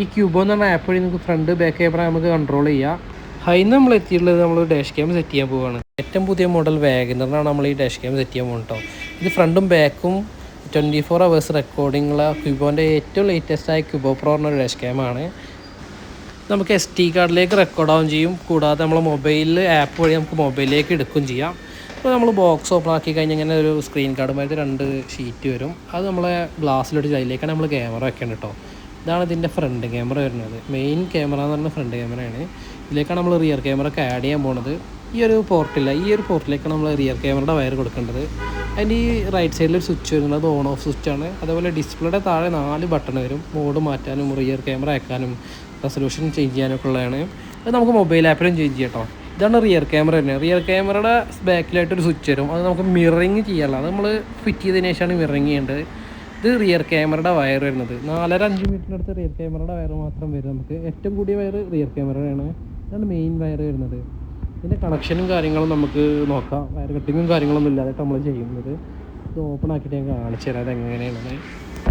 ഈ ക്യൂബോ എന്ന് പറഞ്ഞ ആപ്പ് വഴി നമുക്ക് ഫ്രണ്ട് ബാക്ക് ക്യാമറ നമുക്ക് കൺട്രോൾ ചെയ്യാം. ഹൈന്ന് നമ്മൾ എത്തിയിട്ടുള്ളത് നമ്മൾ ഡാഷ് ക്യാം സെറ്റ് ചെയ്യാൻ പോവുകയാണ് ഏറ്റവും പുതിയ മോഡൽ വാഗനറിനാണ് നമ്മൾ ഈ ഡാഷ് ക്യാം സെറ്റ് ചെയ്യാൻ പോകുന്നത് ഇത് ഫ്രണ്ടും ബാക്കും ട്വന്റി ഫോർ അവേഴ്സ് റെക്കോർഡിങ്ങുള്ള ക്യൂബോന്റെ ഏറ്റവും ലേറ്റസ്റ്റ് ആയ ക്യൂബോ പ്രോ എന്നൊരു ഡാഷ് ക്യാമാണ് നമുക്ക് എസ് ടി കാർഡിലേക്ക് റെക്കോർഡ് ആവുകയും ചെയ്യും. കൂടാതെ നമ്മൾ മൊബൈലിൽ ആപ്പ് വഴി നമുക്ക് മൊബൈലിലേക്ക് എടുക്കുകയും ചെയ്യാം. അപ്പോൾ നമ്മൾ ബോക്സ് ഓപ്പൺ ആക്കി കഴിഞ്ഞാൽ ഇങ്ങനെ ഒരു സ്ക്രീൻ കാർഡുമായിട്ട് രണ്ട് ഷീറ്റ് വരും. അത് നമ്മളെ ഗ്ലാസ്സിലോട്ട് അതിലേക്കാണ് നമ്മൾ ക്യാമറ വെക്കേണ്ടത് കേട്ടോ ഇതാണ് ഇതിന്റെ ഫ്രണ്ട് ക്യാമറ വരുന്നത്. മെയിൻ ക്യാമറ എന്ന് പറഞ്ഞ ഫ്രണ്ട് ക്യാമറയാണ് ഇതിലേക്കാണ് നമ്മൾ റിയർ ക്യാമറ ഒക്കെ ആഡ് ചെയ്യാൻ പോണത്. ഈ ഒരു പോർട്ടില്ല ഈ ഒരു പോർട്ടിലേക്കാണ് നമ്മൾ റിയർ ക്യാമറയുടെ വയർ കൊടുക്കേണ്ടത്. അതിന്റെ ഈ റൈറ്റ് സൈഡിൽ ഒരു സ്വിച്ച് വരുന്നത്. അത് ഓൺ ഓഫ് സ്വിച്ചാണ് അതേപോലെ ഡിസ്പ്ലേയുടെ താഴെ നാല് ബട്ടൺ വരും. മോഡ് മാറ്റാനും റിയർ ക്യാമറ അയക്കാനും റെസൊല്യൂഷൻ ചേഞ്ച് ചെയ്യാനൊക്കെ ഉള്ളതാണ്. അത് നമുക്ക് മൊബൈൽ ആപ്പിലും ചേഞ്ച് ചെയ്യാം കേട്ടോ ഇതാണ് റിയർ ക്യാമറ തന്നെ റിയർ ക്യാമറയുടെ ബാക്കിലായിട്ടൊരു സ്വിച്ച് വരും. അത് നമുക്ക് മിററിങ് ചെയ്യാനുള്ള അത് നമ്മൾ ഫിറ്റ് ചെയ്തതിന് ശേഷമാണ് മിററിങ് ചെയ്യേണ്ടത്. ഇത് റിയർ ക്യാമറയുടെ വയർ വരുന്നത്. നാലര അഞ്ച് മീറ്ററിന്റെ അടുത്ത് റിയർ ക്യാമറയുടെ വയർ മാത്രം വരും. നമുക്ക് ഏറ്റവും കൂടിയ വയർ റിയർ ക്യാമറയാണ് ഇതാണ് മെയിൻ വയർ വരുന്നത്. ഇതിന്റെ കണക്ഷനും കാര്യങ്ങളും നമുക്ക് നോക്കാം. വയർ കട്ടിങ്ങും കാര്യങ്ങളൊന്നും ഇല്ലാതായിട്ട് നമ്മൾ ചെയ്യുന്നത്. ഇത് ഓപ്പൺ ആക്കിയിട്ട് ഞാൻ കാണിച്ചു തരാം അത് എങ്ങനെയാണെന്ന്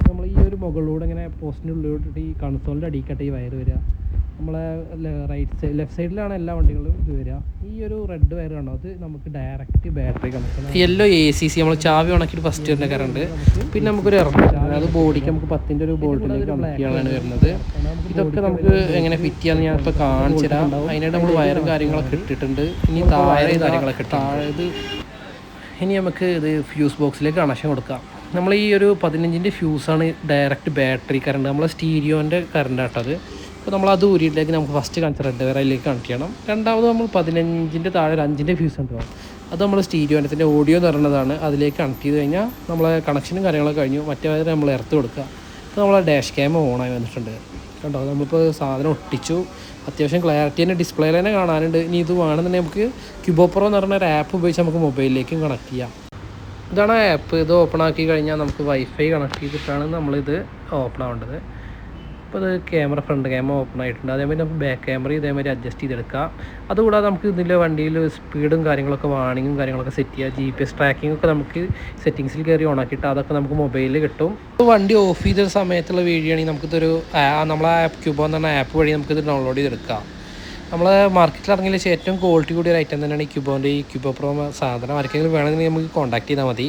നമ്മൾ ഈ ഒരു മുകളിലൂടെ ഇങ്ങനെ പോസ്റ്റിന്റെ ഉള്ളിലോട്ട് ഈ കൺസോളിന്റെ അടിക്കട്ട് ഈ വയർ വരിക. നമ്മളെ റൈറ്റ് സൈഡ് ലെഫ്റ്റ് സൈഡിലാണ് എല്ലാ വണ്ടികളും ഇത് വരിക. ഒരു റെഡ് വയർ കണ്ടോ അത് നമുക്ക് direct battery connect yellow A C C നമ്മൾ ചാവി ഉണക്കിയിട്ട് ഫസ്റ്റ് വരുന്ന കറണ്ട് പിന്നെ നമുക്കൊരു ഇറങ്ങും അത് ബോഡിക്ക് നമുക്ക് പത്തിന്റെ ഒരു ബോട്ടിലേക്ക് കണക്ട് ചെയ്യാനാണ് വരുന്നത്. ഇതൊക്കെ നമുക്ക് എങ്ങനെ ഫിറ്റ് ചെയ്യാന്ന് ഞാൻ ഇപ്പോൾ കാണിച്ചു തരാം. അതിനായിട്ട് നമ്മൾ വയറും കാര്യങ്ങളൊക്കെ ഇട്ടിട്ടുണ്ട്. ഇനി താഴെ കാര്യങ്ങളൊക്കെ താഴെ ഇത് ഇനി നമുക്ക് ഇത് ഫ്യൂസ് ബോക്സിലേക്ക് കണക്ഷൻ കൊടുക്കാം. നമ്മൾ ഈ ഒരു പതിനഞ്ചിന്റെ ഫ്യൂസാണ് ഡയറക്റ്റ് ബാറ്ററി കറണ്ട് നമ്മളെ സ്റ്റീരിയോന്റെ കറണ്ട് ആട്ടത് അപ്പോൾ നമ്മൾ അത് ഊരിയിട്ടേക്ക് നമുക്ക് ഫസ്റ്റ് കാണിച്ച റെഡ് വയർ അതിലേക്ക് കണക്ട് ചെയ്യണം. രണ്ടാമത് നമ്മൾ പതിനഞ്ചിന്റെ താഴെ ഒരു അഞ്ചിന്റെ ഫ്യൂസ് ഉണ്ട് അത് നമ്മൾ സ്റ്റീരിയോന്റെ ഓഡിയോ എന്ന് പറയുന്നതാണ്. അതിലേക്ക് കണക്ട് ചെയ്ത് കഴിഞ്ഞാൽ നമ്മളെ കണക്ഷനും കാര്യങ്ങളൊക്കെ കഴിഞ്ഞു. മറ്റേ നമ്മൾ ഇറത്ത് കൊടുക്കുക. അപ്പോൾ നമ്മളെ ഡാഷ് ക്യാമ ഓണായി വന്നിട്ടുണ്ട്. കണ്ടോ? നമ്മളിപ്പോൾ സാധനം ഒട്ടിച്ചു. അത്യാവശ്യം ക്ലാരിറ്റി തന്നെ ഡിസ്പ്ലേയിൽ തന്നെ കാണാനുണ്ട്. ഇനി ഇത് വേണമെന്നുണ്ടെങ്കിൽ നമുക്ക് ക്യൂബോപ്രോ എന്ന് പറഞ്ഞ ഒരു ആപ്പ് ഉപയോഗിച്ച് നമുക്ക് മൊബൈലിലേക്കും കണക്ട് ചെയ്യാം. ഇതാണ് ആപ്പ് ഇത് ഓപ്പൺ ആക്കി കഴിഞ്ഞാൽ നമുക്ക് വൈഫൈ കണക്ട് ചെയ്തിട്ടാണ് നമ്മളിത് ഓപ്പൺ ആവേണ്ടത്. അപ്പോൾ ഇത് ക്യാമറ ഫ്രണ്ട് ക്യാമറ ഓപ്പൺ ആയിട്ടുണ്ട്. അതേമാതിരി നമുക്ക് ബാക്ക് ക്യാമറ ഇതേമാതിരി അഡ്ജസ്റ്റ് ചെയ്തെടുക്കാം. അതുകൂടാതെ നമുക്ക് ഇതിന്റെ വണ്ടിയിൽ സ്പീഡും കാര്യങ്ങളൊക്കെ വാണിങ്ങും കാര്യങ്ങളൊക്കെ സെറ്റ് ചെയ്യാം. ജി പി എസ് ട്രാക്കിംഗ് ഒക്കെ നമുക്ക് സെറ്റിങ്സിൽ കയറി ഓൺ ആക്കിയിട്ട് അതൊക്കെ നമുക്ക് മൊബൈലിൽ കിട്ടും. വണ്ടി ഓഫ് ചെയ്ത സമയത്തുള്ള വീഡിയോ നമുക്കിതൊരു നമ്മളെ ആപ്പ് ക്യൂബോ എന്ന് പറഞ്ഞ ആപ്പ് വഴി നമുക്കിത് ഡൗൺലോഡ് ചെയ്തെടുക്കാം. നമ്മൾ മാർക്കറ്റിൽ ഇറങ്ങിയ ഏറ്റവും ക്വാളിറ്റി കൂടിയ ഒരു ഐറ്റം തന്നെയാണ് ഈ ക്യൂബോന്റെ ഈ ക്യൂബോ പ്രോ സാധനം. ആർക്കെങ്കിലും വേണമെങ്കിൽ നമുക്ക് കോൺടാക്ട് ചെയ്താൽ മതി.